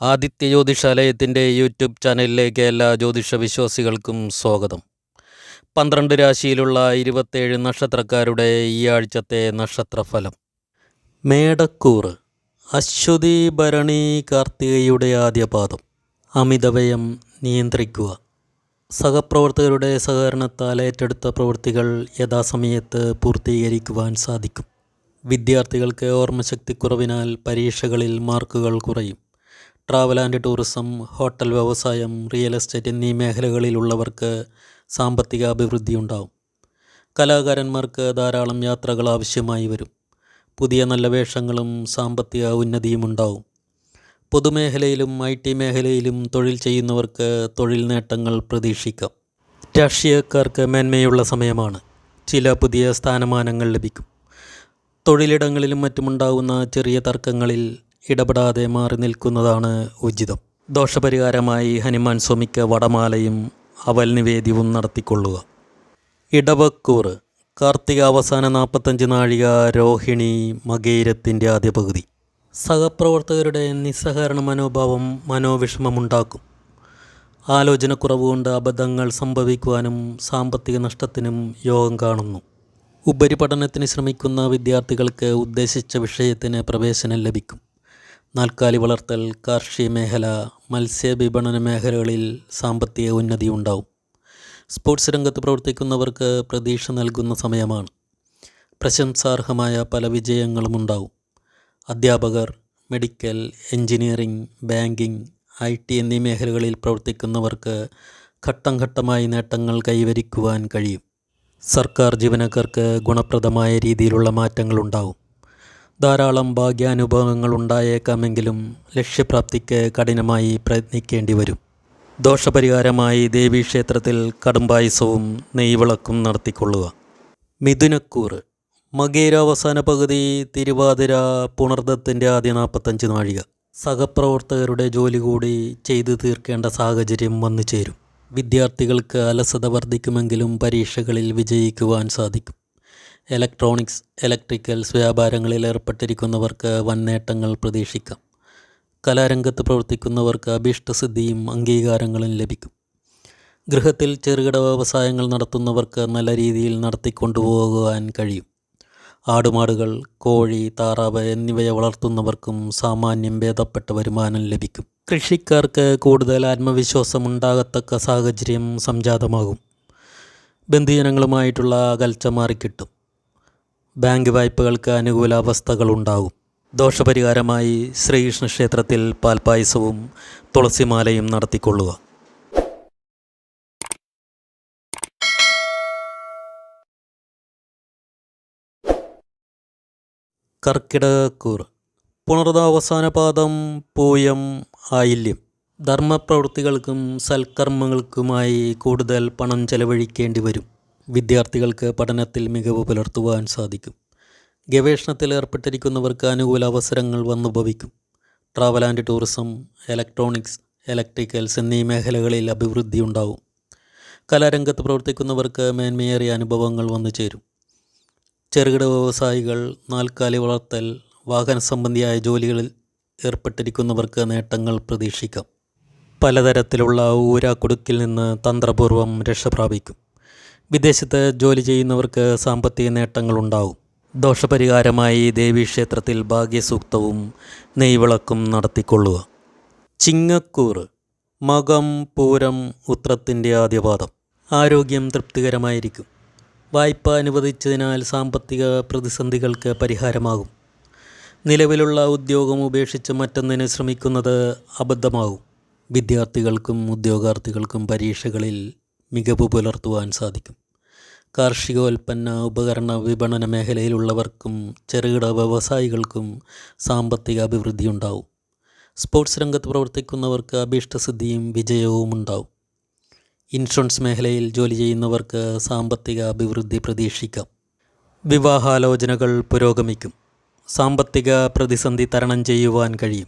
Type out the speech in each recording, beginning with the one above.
Aditya ജ്യോതിഷാലയത്തിന്റെ YouTube ചാനലിലേക്ക് എല്ലാ ജ്യോതിഷ വിശ്വാസികൾക്കും സ്വാഗതം. പന്ത്രണ്ട് രാശിയിലുള്ള ഇരുപത്തേഴ് നക്ഷത്രക്കാരുടെ ഈ ആഴ്ചത്തെ നക്ഷത്രഫലം. മേടക്കൂറ് അശ്വതി ഭരണി കാർത്തികയുടെ ആദ്യപാദം. അമിതവ്യയം നിയന്ത്രിക്കുക. സഹപ്രവർത്തകരുടെ സഹകരണത്താൽ ഏറ്റെടുത്ത പ്രവൃത്തികൾ യഥാസമയത്ത് പൂർത്തീകരിക്കുവാൻ സാധിക്കും. വിദ്യാർത്ഥികൾക്ക് ഓർമ്മശക്തിക്കുറവിനാൽ പരീക്ഷകളിൽ മാർക്കുകൾ കുറയും. ട്രാവൽ ആൻഡ് ടൂറിസം ഹോട്ടൽ വ്യവസായം റിയൽ എസ്റ്റേറ്റ് എന്നീ മേഖലകളിലുള്ളവർക്ക് സാമ്പത്തിക അഭിവൃദ്ധി ഉണ്ടാവും. കലാകാരന്മാർക്ക് ധാരാളം യാത്രകൾ ആവശ്യമായി വരും. പുതിയ നല്ല വേഷങ്ങളും സാമ്പത്തിക ഉന്നതിയും ഉണ്ടാവും. പൊതുമേഖലയിലും ഐ ടി മേഖലയിലും തൊഴിൽ ചെയ്യുന്നവർക്ക് തൊഴിൽ നേട്ടങ്ങൾ പ്രതീക്ഷിക്കാം. രാഷ്ട്രീയക്കാർക്ക് മേന്മയുള്ള സമയമാണ്. ചില പുതിയ സ്ഥാനമാനങ്ങൾ ലഭിക്കും. തൊഴിലിടങ്ങളിലും മറ്റുമുണ്ടാകുന്ന ചെറിയ തർക്കങ്ങളിൽ ഇടപെടാതെ മാറി നിൽക്കുന്നതാണ് ഉചിതം. ദോഷപരിഹാരമായി ഹനുമാൻ സ്വാമിക്ക് വടമാലയും അവൽ നിവേദ്യവും നടത്തിക്കൊള്ളുക. ഇടവക്കൂർ കാർത്തിക അവസാന നാൽപ്പത്തഞ്ച് നാഴിക രോഹിണി മകേരത്തിന്റെ ആദ്യ പകുതി. സഹപ്രവർത്തകരുടെ നിസ്സഹകരണ മനോഭാവം മനോവിഷമമുണ്ടാക്കും. ആലോചനക്കുറവ് കൊണ്ട് അബദ്ധങ്ങൾ സംഭവിക്കുവാനും സാമ്പത്തിക നഷ്ടത്തിനും യോഗം കാണുന്നു. ഉപരിപഠനത്തിന് ശ്രമിക്കുന്ന വിദ്യാർത്ഥികൾക്ക് ഉദ്ദേശിച്ച വിഷയത്തിന് പ്രവേശനം ലഭിക്കും. നാൽക്കാലി വളർത്തൽ കാർഷിക മേഖല മത്സ്യവിപണന മേഖലകളിൽ സാമ്പത്തിക ഉന്നതി ഉണ്ടാവും. സ്പോർട്സ് രംഗത്ത് പ്രവർത്തിക്കുന്നവർക്ക് പ്രതീക്ഷ നൽകുന്ന സമയമാണ്. പ്രശംസാർഹമായ പല വിജയങ്ങളും ഉണ്ടാവും. അധ്യാപകർ medical engineering banking I T എന്നീ മേഖലകളിൽ പ്രവർത്തിക്കുന്നവർക്ക് ഘട്ടം ഘട്ടമായി നേട്ടങ്ങൾ കൈവരിക്കുവാൻ കഴിയും. സർക്കാർ ജീവനക്കാർക്ക് ഗുണപ്രദമായ രീതിയിലുള്ള മാറ്റങ്ങളുണ്ടാവും ധാരാളം ഭാഗ്യാനുഭവങ്ങൾ ഉണ്ടായേക്കാമെങ്കിലും ലക്ഷ്യപ്രാപ്തിക്ക് കഠിനമായി പ്രയത്നിക്കേണ്ടി വരും ദോഷപരിഹാരമായി ദേവീക്ഷേത്രത്തിൽ കടുംപായസവും നെയ്വിളക്കും നടത്തിക്കൊള്ളുക. മിഥുനക്കൂറ് മകേര അവസാന പകുതി തിരുവാതിര പുണർദത്തിന്റെ ആദ്യ നാൽപ്പത്തഞ്ച് നാഴിക. സഹപ്രവർത്തകരുടെ ജോലി കൂടി ചെയ്തു തീർക്കേണ്ട സാഹചര്യം വന്നു ചേരും വിദ്യാർത്ഥികൾക്ക് അലസത വർദ്ധിക്കുമെങ്കിലും പരീക്ഷകളിൽ വിജയിക്കുവാൻ സാധിക്കും. ഇലക്ട്രോണിക്സ് ഇലക്ട്രിക്കൽസ് വ്യാപാരങ്ങളിൽ ഏർപ്പെട്ടിരിക്കുന്നവർക്ക് വൻ നേട്ടങ്ങൾ പ്രതീക്ഷിക്കാം. കലാരംഗത്ത് പ്രവർത്തിക്കുന്നവർക്ക് അഭീഷ്ടസിദ്ധിയും അംഗീകാരങ്ങളും ലഭിക്കും. ഗൃഹത്തിൽ ചെറുകിട വ്യവസായങ്ങൾ നടത്തുന്നവർക്ക് നല്ല രീതിയിൽ നടത്തിക്കൊണ്ടുപോകുവാൻ കഴിയും. ആടുമാടുകൾ കോഴി താറാവ് എന്നിവയെ വളർത്തുന്നവർക്കും സാമാന്യം ഭേദപ്പെട്ട വരുമാനം ലഭിക്കും. കൃഷിക്കാർക്ക് കൂടുതൽ ആത്മവിശ്വാസം ഉണ്ടാകത്തക്ക സാഹചര്യം സംജാതമാകും. ബന്ധുജനങ്ങളുമായിട്ടുള്ള അകൽച്ച മാറിക്കിട്ടും. ബാങ്ക് വായ്പകൾക്ക് അനുകൂല അവസ്ഥകളുണ്ടാകും ദോഷപരിഹാരമായി ശ്രീകൃഷ്ണ ക്ഷേത്രത്തിൽ പാൽപ്പായസവും തുളസിമാലയും നടത്തിക്കൊള്ളുക. കർക്കിടകക്കൂർ പുണർതാവസാന പാദം പൂയം ആയില്യം. ധർമ്മപ്രവൃത്തികൾക്കും സൽക്കർമ്മങ്ങൾക്കുമായി കൂടുതൽ പണം ചെലവഴിക്കേണ്ടി വരും. വിദ്യാർത്ഥികൾക്ക് പഠനത്തിൽ മികവ് പുലർത്തുവാൻ സാധിക്കും. ഗവേഷണത്തിൽ ഏർപ്പെട്ടിരിക്കുന്നവർക്ക് അനുകൂല അവസരങ്ങൾ വന്നുഭവിക്കും. Travel and tourism electronics electricals എന്നീ മേഖലകളിൽ അഭിവൃദ്ധി ഉണ്ടാവും. കലാരംഗത്ത് പ്രവർത്തിക്കുന്നവർക്ക് മേന്മയേറിയ അനുഭവങ്ങൾ വന്നു ചേരും. ചെറുകിട വ്യവസായികൾ നാൽക്കാലി വളർത്തൽ വാഹന സംബന്ധിയായ ജോലികളിൽ ഏർപ്പെട്ടിരിക്കുന്നവർക്ക് നേട്ടങ്ങൾ പ്രതീക്ഷിക്കാം. പലതരത്തിലുള്ള ഊരാക്കുടുക്കിൽ നിന്ന് തന്ത്രപൂർവം രക്ഷപ്രാപിക്കും. വിദേശത്ത് ജോലി ചെയ്യുന്നവർക്ക് സാമ്പത്തിക നേട്ടങ്ങളുണ്ടാവും. ദോഷപരിഹാരമായി ദേവീക്ഷേത്രത്തിൽ ഭാഗ്യസൂക്തവും നെയ്വിളക്കും നടത്തിക്കൊള്ളുക. ചിങ്ങക്കൂറ് മകം പൂരം ഉത്രത്തിന്റെ ആദ്യപാദം. ആരോഗ്യം തൃപ്തികരമായിരിക്കും. വായ്പ അനുവദിച്ചതിനാൽ സാമ്പത്തിക പ്രതിസന്ധികൾക്ക് പരിഹാരമാകും. നിലവിലുള്ള ഉദ്യോഗം ഉപേക്ഷിച്ച് മറ്റൊന്നിന് ശ്രമിക്കുന്നത് അബദ്ധമാകും. വിദ്യാർത്ഥികൾക്കും ഉദ്യോഗാർത്ഥികൾക്കും പരീക്ഷകളിൽ മികവ് പുലർത്തുവാൻ സാധിക്കും. കാർഷികോൽപ്പന്ന ഉപകരണ വിപണന മേഖലയിലുള്ളവർക്കും ചെറുകിട വ്യവസായികൾക്കും സാമ്പത്തിക അഭിവൃദ്ധി ഉണ്ടാവും. സ്പോർട്സ് രംഗത്ത് പ്രവർത്തിക്കുന്നവർക്ക് അഭീഷ്ടസിദ്ധിയും വിജയവും ഉണ്ടാവും. ഇൻഷുറൻസ് മേഖലയിൽ ജോലി ചെയ്യുന്നവർക്ക് സാമ്പത്തിക അഭിവൃദ്ധി പ്രതീക്ഷിക്കാം. വിവാഹാലോചനകൾ പുരോഗമിക്കും. സാമ്പത്തിക പ്രതിസന്ധി തരണം ചെയ്യുവാൻ കഴിയും.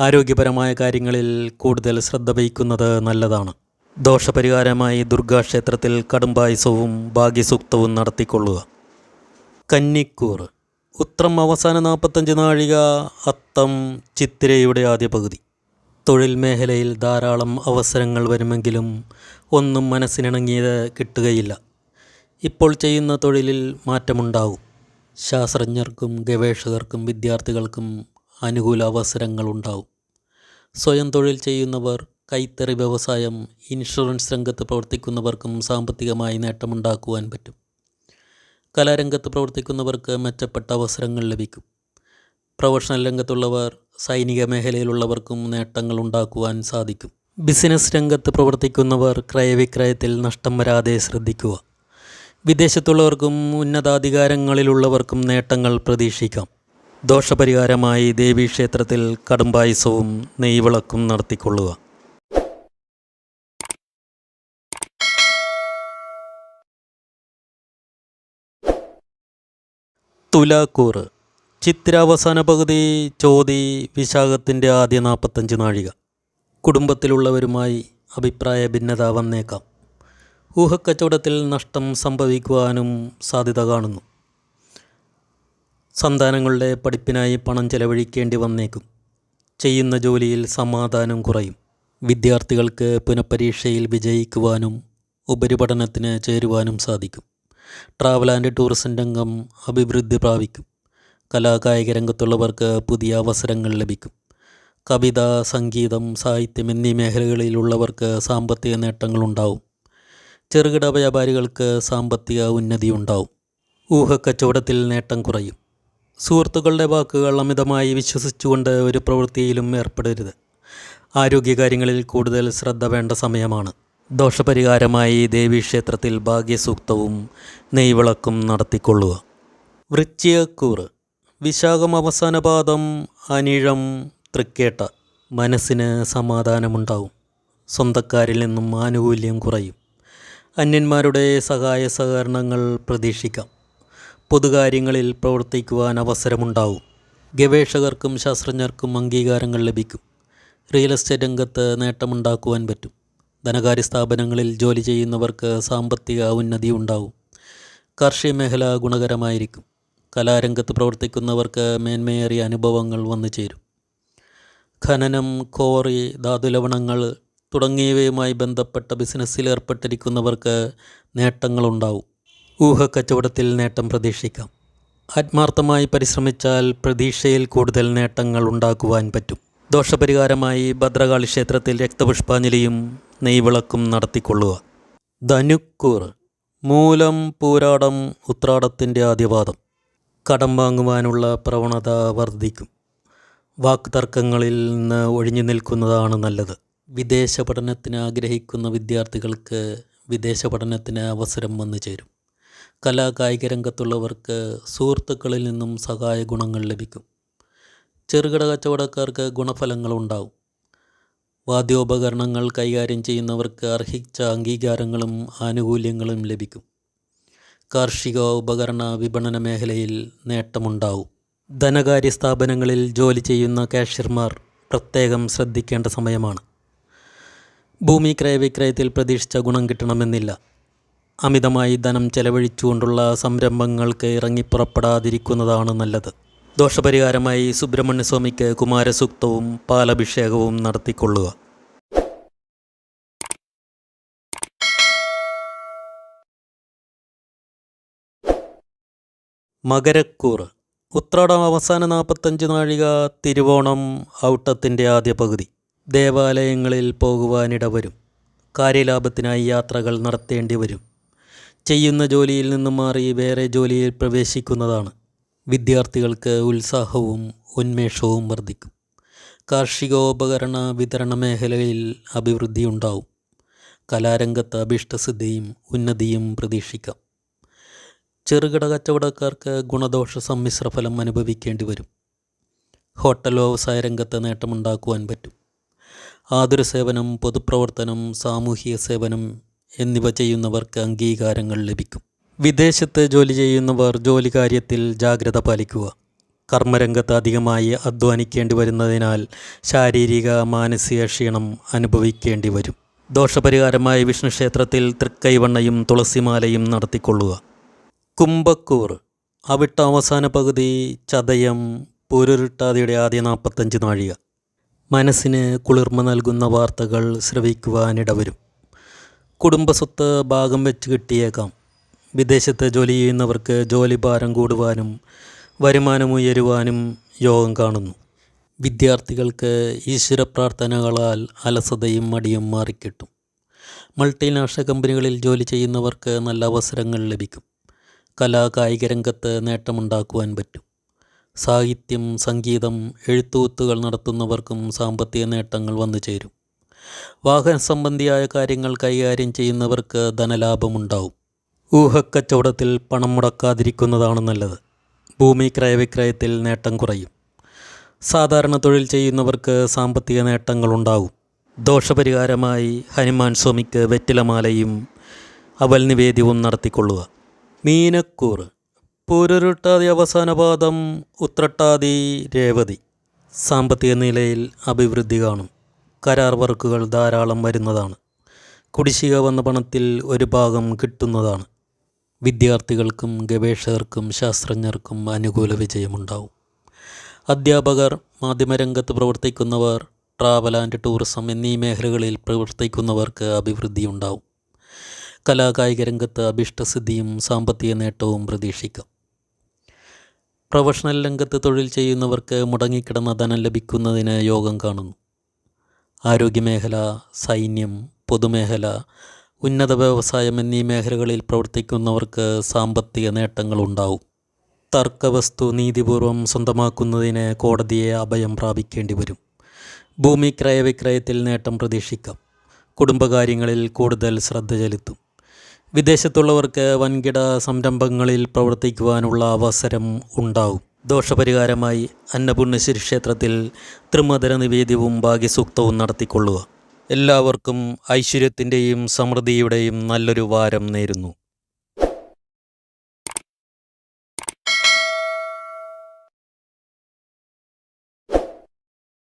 ആരോഗ്യപരമായ കാര്യങ്ങളിൽ കൂടുതൽ ശ്രദ്ധ വഹിക്കുന്നത് നല്ലതാണ്. ദോഷപരിഹാരമായി ദുർഗാക്ഷേത്രത്തിൽ കടുംപായസവും ഭാഗ്യസൂക്തവും നടത്തിക്കൊള്ളുക. കന്നിക്കൂർ. ഉത്രം അവസാന നാൽപ്പത്തഞ്ച് നാഴിക അത്തം ചിത്തിരയുടെ ആദ്യ പകുതി. തൊഴിൽ മേഖലയിൽ ധാരാളം അവസരങ്ങൾ വരുമെങ്കിലും ഒന്നും മനസ്സിനിണങ്ങിയത് കിട്ടുകയില്ല. ഇപ്പോൾ ചെയ്യുന്ന തൊഴിലിൽ മാറ്റമുണ്ടാവും ശാസ്ത്രജ്ഞർക്കും ഗവേഷകർക്കും വിദ്യാർത്ഥികൾക്കും അനുകൂല അവസരങ്ങളുണ്ടാവും സ്വയം തൊഴിൽ ചെയ്യുന്നവർ കൈത്തറി വ്യവസായം ഇൻഷുറൻസ് രംഗത്ത് പ്രവർത്തിക്കുന്നവർക്കും സാമ്പത്തികമായി നേട്ടമുണ്ടാക്കുവാൻ പറ്റും. കലാരംഗത്ത് പ്രവർത്തിക്കുന്നവർക്ക് മെച്ചപ്പെട്ട അവസരങ്ങൾ ലഭിക്കും. പ്രൊഫഷണൽ രംഗത്തുള്ളവർ സൈനിക മേഖലയിലുള്ളവർക്കും നേട്ടങ്ങൾ ഉണ്ടാക്കുവാൻ സാധിക്കും. ബിസിനസ് രംഗത്ത് പ്രവർത്തിക്കുന്നവർ ക്രയവിക്രയത്തിൽ നഷ്ടം വരാതെ ശ്രദ്ധിക്കുക. വിദേശത്തുള്ളവർക്കും ഉന്നതാധികാരങ്ങളിലുള്ളവർക്കും നേട്ടങ്ങൾ പ്രതീക്ഷിക്കാം. ദോഷപരിഹാരമായി ദേവീക്ഷേത്രത്തിൽ കടുംബായുസവും നെയ്വിളക്കും നടത്തിക്കൊള്ളുക. തുലാക്കൂറ് ചിത്രാവസാന പകുതി ചോതി വിശാഖത്തിന്റെ ആദ്യ നാൽപ്പത്തഞ്ച് നാഴിക. കുടുംബത്തിലുള്ളവരുമായി അഭിപ്രായ ഭിന്നത വന്നേക്കാം. ഊഹക്കച്ചവടത്തിൽ നഷ്ടം സംഭവിക്കുവാനും സാധ്യത കാണുന്നു. സന്താനങ്ങളുടെ പഠിപ്പിനായി പണം ചെലവഴിക്കേണ്ടി വന്നേക്കും. ചെയ്യുന്ന ജോലിയിൽ സമാധാനം കുറയും. വിദ്യാർത്ഥികൾക്ക് പുനഃപരീക്ഷയിൽ വിജയിക്കുവാനും ഉപരിപഠനത്തിന് ചേരുവാനും സാധിക്കും. ട്രാവൽ ആൻഡ് ടൂറിസം രംഗം അഭിവൃദ്ധി പ്രാപിക്കും. കലാകായിക രംഗത്തുള്ളവർക്ക് പുതിയ അവസരങ്ങൾ ലഭിക്കും. കവിത സംഗീതം സാഹിത്യം എന്നീ മേഖലകളിലുള്ളവർക്ക് സാമ്പത്തിക നേട്ടങ്ങളുണ്ടാവും ചെറുകിട വ്യാപാരികൾക്ക് സാമ്പത്തിക ഉന്നതി ഉണ്ടാവും. ഊഹക്കച്ചവടത്തിൽ നേട്ടം കുറയും. സുഹൃത്തുക്കളുടെ വാക്കുകൾ അമിതമായി വിശ്വസിച്ചുകൊണ്ട് ഒരു പ്രവൃത്തിയിലും ഏർപ്പെടരുത്. ആരോഗ്യകാര്യങ്ങളിൽ കൂടുതൽ ശ്രദ്ധ വേണ്ട സമയമാണ്. ദോഷപരിഹാരമായി ദേവീക്ഷേത്രത്തിൽ ഭാഗ്യസൂക്തവും നെയ്വിളക്കും നടത്തിക്കൊള്ളുക. വൃശ്ചികക്കൂറ്. വിശാഖം അവസാന പാദം അനിഴം തൃക്കേട്ട. മനസ്സിന് സമാധാനമുണ്ടാവും. സ്വന്തക്കാരിൽ നിന്നും ആനുകൂല്യം കുറയും. അന്യന്മാരുടെ സഹായ സഹകരണങ്ങൾ പ്രതീക്ഷിക്കാം. പൊതുകാര്യങ്ങളിൽ പ്രവർത്തിക്കുവാൻ അവസരമുണ്ടാവും. ഗവേഷകർക്കും ശാസ്ത്രജ്ഞർക്കും അംഗീകാരങ്ങൾ ലഭിക്കും. റിയൽ എസ്റ്റേറ്റ് രംഗത്ത് നേട്ടമുണ്ടാക്കുവാൻ പറ്റും. ധനകാര്യ സ്ഥാപനങ്ങളിൽ ജോലി ചെയ്യുന്നവർക്ക് സാമ്പത്തിക ഉന്നതി ഉണ്ടാവും. കാർഷിക മേഖല ഗുണകരമായിരിക്കും. കലാരംഗത്ത് പ്രവർത്തിക്കുന്നവർക്ക് മേന്മയേറിയ അനുഭവങ്ങൾ വന്നു ചേരും. ഖനനം കോറി ധാതുലവണങ്ങൾ തുടങ്ങിയവയുമായി ബന്ധപ്പെട്ട ബിസിനസ്സിൽ ഏർപ്പെട്ടിരിക്കുന്നവർക്ക് നേട്ടങ്ങളുണ്ടാവും. ഊഹക്കച്ചവടത്തിൽ നേട്ടം പ്രതീക്ഷിക്കാം. ആത്മാർത്ഥമായി പരിശ്രമിച്ചാൽ പ്രതീക്ഷയിൽ കൂടുതൽ നേട്ടങ്ങൾ ഉണ്ടാക്കുവാൻ പറ്റും. ദോഷപരിഹാരമായി ഭദ്രകാളി ക്ഷേത്രത്തിൽ രക്തപുഷ്പാഞ്ജലിയും നെയ്വിളക്കും നടത്തിക്കൊള്ളുക. ധനുക്കൂർ മൂലം പൂരാടം ഉത്രാടത്തിന്റെ ആദ്യപാദം. കടം വാങ്ങുവാനുള്ള പ്രവണത വർദ്ധിക്കും. വാക്തർക്കങ്ങളിൽ നിന്ന് ഒഴിഞ്ഞു നിൽക്കുന്നതാണ് നല്ലത്. വിദേശ പഠനത്തിന് ആഗ്രഹിക്കുന്ന വിദ്യാർത്ഥികൾക്ക് വിദേശ പഠനത്തിന് അവസരം വന്നു ചേരും. കലാകായിക രംഗത്തുള്ളവർക്ക് സുഹൃത്തുക്കളിൽ നിന്നും സഹായ ഗുണങ്ങൾ ലഭിക്കും. ചെറുകിട കച്ചവടക്കാർക്ക് ഗുണഫലങ്ങളുണ്ടാവും. വാദ്യോപകരണങ്ങൾ കൈകാര്യം ചെയ്യുന്നവർക്ക് അർഹിച്ച അംഗീകാരങ്ങളും ആനുകൂല്യങ്ങളും ലഭിക്കും. കാർഷിക ഉപകരണ വിപണന മേഖലയിൽ നേട്ടമുണ്ടാവും. ധനകാര്യ സ്ഥാപനങ്ങളിൽ ജോലി ചെയ്യുന്ന കാഷ്യർമാർ പ്രത്യേകം ശ്രദ്ധിക്കേണ്ട സമയമാണ്. ഭൂമി ക്രയവിക്രയത്തിൽ പ്രതീക്ഷിച്ച ഗുണം കിട്ടണമെന്നില്ല. അമിതമായി ധനം ചെലവഴിച്ചുകൊണ്ടുള്ള സംരംഭങ്ങൾക്ക് ഇറങ്ങിപ്പുറപ്പെടാതിരിക്കുന്നതാണ് നല്ലത്. ദോഷപരിഹാരമായി സുബ്രഹ്മണ്യസ്വാമിക്ക് കുമാരസൂക്തവും പാലഭിഷേകവും നടത്തിക്കൊള്ളുക. മകരക്കൂറ്. ഉത്രാടം അവസാന നാൽപ്പത്തഞ്ച് നാഴിക തിരുവോണം ഔട്ടത്തിന്റെ ആദ്യ പകുതി. ദേവാലയങ്ങളിൽ പോകുവാനിട വരും കാര്യലാഭത്തിനായി യാത്രകൾ നടത്തേണ്ടി വരും ചെയ്യുന്ന ജോലിയിൽ നിന്നും മാറി വേറെ ജോലിയിൽ പ്രവേശിക്കുന്നതാണ്. വിദ്യാർത്ഥികൾക്ക് ഉത്സാഹവും ഉന്മേഷവും വർദ്ധിക്കും. കാർഷികോപകരണ വിതരണ മേഖലയിൽ അഭിവൃദ്ധി ഉണ്ടാവും. കലാരംഗത്ത് അഭിഷ്ടസിദ്ധിയും ഉന്നതിയും പ്രതീക്ഷിക്കാം. ചെറുകിട കച്ചവടക്കാർക്ക് ഗുണദോഷ സമ്മിശ്ര ഫലം അനുഭവിക്കേണ്ടി വരും. ഹോട്ടൽ വ്യവസായ രംഗത്ത് നേട്ടമുണ്ടാക്കുവാൻ പറ്റും. ആതുര സേവനം പൊതുപ്രവർത്തനം സാമൂഹിക സേവനം എന്നിവ ചെയ്യുന്നവർക്ക് അംഗീകാരങ്ങൾ ലഭിക്കും. വിദേശത്ത് ജോലി ചെയ്യുന്നവർ ജോലി കാര്യത്തിൽ ജാഗ്രത പാലിക്കുക. കർമ്മരംഗത്ത് അധികമായി അധ്വാനിക്കേണ്ടി വരുന്നതിനാൽ ശാരീരിക മാനസിക ക്ഷീണം അനുഭവിക്കേണ്ടി വരും. ദോഷപരിഹാരമായി വിഷ്ണുക്ഷേത്രത്തിൽ തൃക്കൈവണ്ണയും തുളസിമാലയും നടത്തിക്കൊള്ളുക. കുംഭക്കൂർ അവിട്ട അവസാന പകുതി ചതയം പൂരുരുട്ടാതിയുടെ ആദ്യ നാൽപ്പത്തഞ്ച് നാഴിക. മനസ്സിന് കുളിർമ നൽകുന്ന വാർത്തകൾ ശ്രവിക്കുവാനിടവരും. കുടുംബസ്വത്ത് ഭാഗം വെച്ച് കിട്ടിയേക്കാം. വിദേശത്ത് ജോലി ചെയ്യുന്നവർക്ക് ജോലി ഭാരം കൂടുവാനും വരുമാനം ഉയരുവാനും യോഗം കാണുന്നു. വിദ്യാർത്ഥികൾക്ക് ഈശ്വര പ്രാർത്ഥനകളാൽ അലസതയും മടിയും മാറിക്കിട്ടും. മൾട്ടിനാഷണൽ കമ്പനികളിൽ ജോലി ചെയ്യുന്നവർക്ക് നല്ല അവസരങ്ങൾ ലഭിക്കും. കലാ കായിക രംഗത്ത് നേട്ടമുണ്ടാക്കുവാൻ പറ്റും. സാഹിത്യം സംഗീതം എഴുത്തുകൂത്തുകൾ നടത്തുന്നവർക്കും സാമ്പത്തിക നേട്ടങ്ങൾ വന്നു ചേരും. വാഹന സംബന്ധിയായ കാര്യങ്ങൾ കൈകാര്യം ചെയ്യുന്നവർക്ക് ധനലാഭമുണ്ടാവും. ഊഹക്കച്ചവടത്തിൽ പണം മുടക്കാതിരിക്കുന്നതാണ് നല്ലത്. ഭൂമി ക്രയവിക്രയത്തിൽ നേട്ടം കുറയും. സാധാരണ തൊഴിൽ ചെയ്യുന്നവർക്ക് സാമ്പത്തിക നേട്ടങ്ങളുണ്ടാവും ദോഷപരിഹാരമായി ഹനുമാൻ സ്വാമിക്ക് വെറ്റിലമാലയും അവൽ നിവേദ്യവും നടത്തിക്കൊള്ളുക. മീനക്കൂറ് പൂരുരുട്ടാതി അവസാന പാദം ഉത്രട്ടാതി രേവതി. സാമ്പത്തിക നിലയിൽ അഭിവൃദ്ധി കാണും. കരാർ വർക്കുകൾ ധാരാളം വരുന്നതാണ്. കുടിശ്ശിക വന്ന പണത്തിൽ ഒരു ഭാഗം കിട്ടുന്നതാണ്. വിദ്യാർത്ഥികൾക്കും ഗവേഷകർക്കും ശാസ്ത്രജ്ഞർക്കും അനുകൂല വിജയമുണ്ടാവും. അധ്യാപകർ മാധ്യമരംഗത്ത് പ്രവർത്തിക്കുന്നവർ ട്രാവൽ ആൻഡ് ടൂറിസം എന്നീ മേഖലകളിൽ പ്രവർത്തിക്കുന്നവർക്ക് അഭിവൃദ്ധി ഉണ്ടാവും കലാകായിക രംഗത്ത് അഭിഷ്ടസിദ്ധിയും സാമ്പത്തിക നേട്ടവും പ്രതീക്ഷിക്കാം. പ്രൊഫഷണൽ രംഗത്ത് തൊഴിൽ ചെയ്യുന്നവർക്ക് മുടങ്ങിക്കിടന്ന ധനം ലഭിക്കുന്നതിന് യോഗം കാണുന്നു. ആരോഗ്യമേഖല സൈന്യം പൊതുമേഖല ഉന്നത വ്യവസായം എന്നീ മേഖലകളിൽ പ്രവർത്തിക്കുന്നവർക്ക് സാമ്പത്തിക നേട്ടങ്ങളുണ്ടാവും. തർക്കവസ്തു നീതിപൂർവം സ്വന്തമാക്കുന്നതിന് കോടതിയെ അഭയം പ്രാപിക്കേണ്ടി വരും. ഭൂമി ക്രയവിക്രയത്തിൽ നേട്ടം പ്രതീക്ഷിക്കാം. കുടുംബകാര്യങ്ങളിൽ കൂടുതൽ ശ്രദ്ധ ചെലുത്തും. വിദേശത്തുള്ളവർക്ക് വൻകിട സംരംഭങ്ങളിൽ പ്രവർത്തിക്കുവാനുള്ള അവസരം ഉണ്ടാവും. ദോഷപരിഹാരമായി അന്നപൂർണേശ്വരി ക്ഷേത്രത്തിൽ ത്രിമധുര നിവേദ്യവും ഭാഗ്യസൂക്തവും നടത്തിക്കൊള്ളുക. എല്ലാവർക്കും ഐശ്വര്യത്തിന്റെയും സമൃദ്ധിയുടെയും നല്ലൊരു വാരം നേരുന്നു.